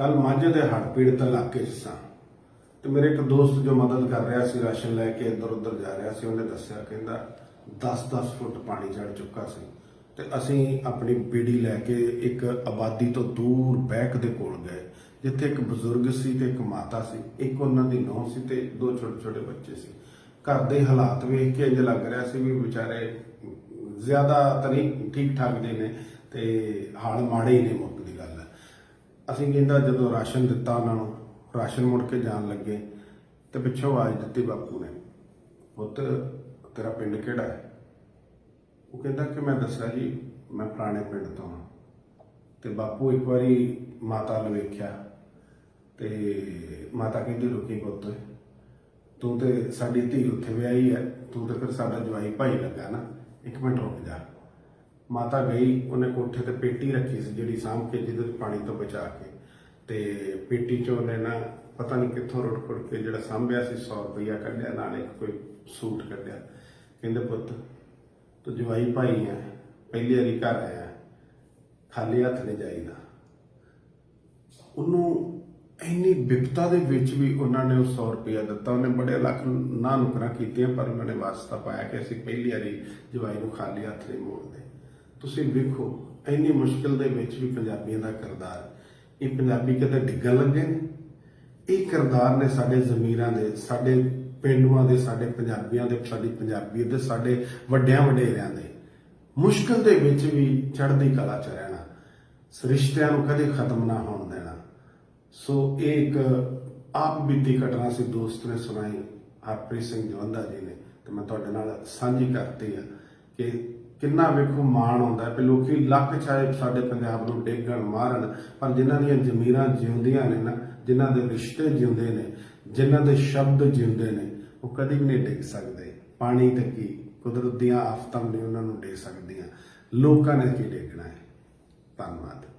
ਕੱਲ ਮਾਝੇ ਦੇ ਹੜ੍ਹ ਪੀੜਤ ਇਲਾਕੇ 'ਚ ਸਾਂ। ਤੇ ਮੇਰੇ ਇੱਕ ਦੋਸਤ ਜੋ ਮਦਦ ਕਰ ਰਿਹਾ ਸੀ, ਰਾਸ਼ਨ ਲੈ ਕੇ ਇੱਧਰ ਉੱਧਰ ਜਾ ਰਿਹਾ ਸੀ, ਉਹਨੇ ਦੱਸਿਆ, ਕਹਿੰਦਾ 10-10 ਫੁੱਟ ਪਾਣੀ ਚੜ ਚੁੱਕਾ ਸੀ। ਤੇ ਅਸੀਂ ਆਪਣੀ ਬੀੜੀ ਲੈ ਕੇ ਇੱਕ ਆਬਾਦੀ ਤੋਂ ਦੂਰ ਬੈਕ ਦੇ ਕੋਲ ਗਏ, ਜਿੱਥੇ ਇੱਕ ਬਜ਼ੁਰਗ ਸੀ ਤੇ ਇੱਕ ਮਾਤਾ ਸੀ। ਇੱਕ ਉਹਨਾਂ ਦੀ ਨੂੰਹ ਸੀ ਤੇ ਦੋ ਛੋਟੇ ਛੋਟੇ ਬੱਚੇ ਸੀ। ਘਰ ਦੇ ਹਾਲਾਤ ਵੇਖ ਕੇ ਇੰਜ ਲੱਗ ਰਿਹਾ ਸੀ ਵੀ ਵਿਚਾਰੇ ਜ਼ਿਆਦਾ ਤਾਂ ਨਹੀਂ ਠੀਕ ਠਾਕ ਦੇ ਨੇ ਤੇ ਹਾਲ ਮਾੜੇ ਹੀ ਨੇ ਮੁੱਕ ਦੀ ਗੱਲ। ਹੈ ਅਸੀਂ ਕਹਿੰਦਾ ਜਦੋਂ ਰਾਸ਼ਨ ਦਿੱਤਾ ਉਹਨਾਂ ਨੂੰ, ਰਾਸ਼ਨ ਮੁੜ ਕੇ ਜਾਣ ਲੱਗੇ ਤੇ ਪਿੱਛੋਂ ਆਵਾਜ਼ ਦਿੱਤੀ ਬਾਪੂ ਨੇ, ਪੁੱਤ, ਤੇਰਾ ਪਿੰਡ ਕਿਹੜਾ ਹੈ? ਉਹ ਕਹਿੰਦਾ ਕਿ ਮੈਂ ਦੱਸਿਆ ਜੀ, ਮੈਂ ਪੁਰਾਣੇ ਪਿੰਡ ਤੋਂ ਹਾਂ। ਤੇ ਬਾਪੂ ਇੱਕ ਵਾਰੀ ਮਾਤਾ ਨੂੰ ਵੇਖਿਆ ਤੇ ਮਾਤਾ ਕਹਿੰਦੀ, ਰੁਕੀ ਪੁੱਤ, ਤੂੰ ਤੇ ਸਾਡੀ ਧੀ ਉੱਥੇ ਵਿਆਹੀ ਹੈ, ਤੂੰ ਤੇ ਫਿਰ ਸਾਡਾ ਜਵਾਈ ਭਾਈ ਲੱਗਾ ਨਾ, ਇੱਕ ਮਿੰਟ ਰੁਕ ਜਾ। ਮਾਤਾ ਗਈ, ਉਹਨੇ ਕੋਠੇ ਤੇ ਪੇਟੀ ਰੱਖੀ ਸੀ ਜਿਹੜੀ ਸਾਂਭ ਕੇ, ਜਿਹਦੇ ਵਿੱਚ ਪਾਣੀ ਤੋਂ ਬਚਾ ਕੇ। ਤੇ ਪੇਟੀ ਚੋਂ ਉਹਨੇ ਨਾ ਪਤਾ ਨਹੀਂ ਕਿੱਥੋਂ ਰੁੜ ਕੁੜ ਕੇ ਜਿਹੜਾ ਸਾਂਭਿਆ ਸੀ 100 ਰੁਪਈਆ ਕੱਢਿਆ, ਨਾਲ ਇੱਕ ਕੋਈ ਸੂਟ ਕੱਢਿਆ। ਕਹਿੰਦੇ, ਪੁੱਤ, ਤੂੰ ਜਵਾਈ ਭਾਈ ਹੈ ਪਹਿਲੀ ਵਾਰੀ ਘਰ ਆਇਆ, ਖਾਲੀ ਹੱਥ ਨਹੀਂ ਜਾਈਦਾ। ਉਹਨੂੰ ਇੰਨੀ ਵਿਪਤਾ ਦੇ ਵਿੱਚ ਵੀ ਉਹਨਾਂ ਨੇ ਉਹ 100 ਰੁਪਇਆ ਦਿੱਤਾ। ਉਹਨੇ ਬੜੇ ਲੱਖ ਨਾ ਨੁਕਰਾਂ ਕੀਤੀਆਂ, ਪਰ ਉਹਨਾਂ ਨੇ ਵਾਸਤਾ ਪਾਇਆ ਕਿ ਅਸੀਂ ਪਹਿਲੀ ਵਾਰੀ ਜਵਾਈ ਨੂੰ ਖਾਲੀ ਹੱਥ ਨਹੀਂ ਮੋੜਦੇ। ਤੁਸੀਂ ਵੇਖੋ, ਇੰਨੀ ਮੁਸ਼ਕਲ ਦੇ ਵਿੱਚ ਵੀ ਪੰਜਾਬੀਆਂ ਦਾ ਕਿਰਦਾਰ, ਇਹ ਪੰਜਾਬੀ ਕਦੇ ਡਿੱਗਣ ਲੱਗੇ ਨੇ? ਇਹ ਕਿਰਦਾਰ ਨੇ ਸਾਡੇ ਜ਼ਮੀਰਾਂ ਦੇ, ਸਾਡੇ ਪਿੰਡੂਆਂ ਦੇ, ਸਾਡੇ ਪੰਜਾਬੀਆਂ ਦੇ, ਸਾਡੀ ਪੰਜਾਬੀਅਤ ਦੇ, ਸਾਡੇ ਵੱਡਿਆਂ ਵਡੇਰਿਆਂ ਦੇ। ਮੁਸ਼ਕਲ ਦੇ ਵਿੱਚ ਵੀ ਚੜ੍ਹਦੀ ਕਲਾ ਚ ਰਹਿਣਾ, ਰਿਸ਼ਤਿਆਂ ਨੂੰ ਕਦੇ ਖਤਮ ਨਾ ਹੋਣ ਦੇਣਾ। ਸੋ ਇਹ ਇੱਕ ਆਪ ਬੀਤੀ ਘਟਨਾ ਸੀ ਦੋਸਤ ਨੇ ਸੁਣਾਈ, ਹਰਪ੍ਰੀਤ ਸਿੰਘ ਜਵੰਦਾ ਜੀ ਨੇ, ਤੇ ਮੈਂ ਤੁਹਾਡੇ ਨਾਲ ਸਾਂਝੀ ਕਰਤੀ ਆ ਕਿ ਕਿੰਨਾ ਵੇਖੋ ਮਾਣ ਆਉਂਦਾ ਹੈ ਕਿ ਲੋਕੀ ਲੱਖ ਚਾਹੇ ਸਾਡੇ ਪੰਜਾਬ ਨੂੰ ਡੇਗਣ, ਮਾਰਨ, ਪਰ ਜਿਨ੍ਹਾਂ ਦੀਆਂ ਜ਼ਮੀਰਾਂ ਜਿਉਂਦੀਆਂ ਨੇ ਨਾ, ਜਿਨ੍ਹਾਂ ਦੇ ਰਿਸ਼ਤੇ ਜਿਉਂਦੇ ਨੇ, ਜਿਨ੍ਹਾਂ ਦੇ ਸ਼ਬਦ ਜਿਉਂਦੇ ਨੇ, ਉਹ ਕਦੀ ਵੀ ਨਹੀਂ ਡਿੱਗ ਸਕਦੇ। ਪਾਣੀ ਤੇ ਕੀ? ਕੁਦਰਤ ਦੀਆਂ ਆਫਤਾਂ ਵੀ ਉਹਨਾਂ ਨੂੰ ਡਿੱਗ ਸਕਦੀਆਂ। ਲੋਕਾਂ ਨੇ ਕੀ ਡੇਗਣਾ ਹੈ? ਧੰਨਵਾਦ।